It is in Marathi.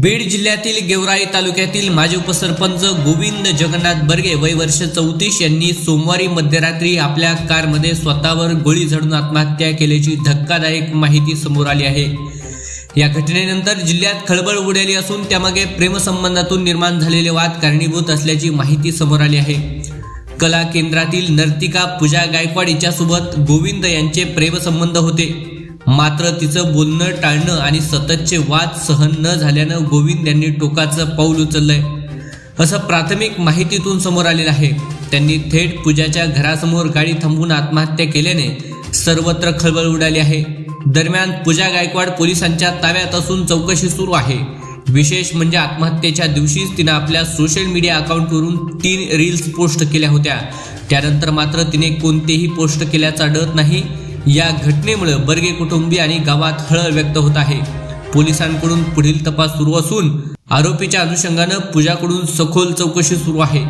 बीड जिल्ह्यातील गेवराई तालुक्यातील माजी उपसरपंच गोविंद जगन्नाथ बर्गे वय वर्ष चौतीस यांनी सोमवारी मध्यरात्री आपल्या कारमध्ये स्वतःवर गोळी झडून आत्महत्या केल्याची धक्कादायक माहिती समोर आली आहे. या घटनेनंतर जिल्ह्यात खळबळ उडाली असून त्यामागे प्रेमसंबंधातून निर्माण झालेले वाद कारणीभूत असल्याची माहिती समोर आली आहे. कला केंद्रातील नर्तिका पूजा गायकवाड हिच्यासोबत गोविंद यांचे प्रेमसंबंध होते. मात्र तिचं बोलणं टाळणं आणि सततचे वाद सहन न झाल्यानं गोविंद यांनी टोकाचं पाऊल उचललंय. असं प्राथमिक माहितीतून समोर आलेलं आहे. त्यांनी थेट पूजाच्या घरासमोर गाडी थांबवून आत्महत्या केल्याने सर्वत्र खळबळ उडाली आहे. दरम्यान पूजा गायकवाड पोलिसांच्या ताब्यात असून चौकशी सुरू आहे. विशेष म्हणजे आत्महत्येच्या दिवशीच तिनं आपल्या सोशल मीडिया अकाउंटवरून तीन रील्स पोस्ट केल्या होत्या. त्यानंतर मात्र तिने कोणतेही पोस्ट केल्याचा डर नाही. या घटनेमुळे बर्गे कुटुंबीय आणि गावात हळहळ व्यक्त होत आहे. पोलिसांकडून पुढील तपास सुरू असून आरोपीच्या अनुषंगानं पूजाकडून सखोल चौकशी सुरू आहे.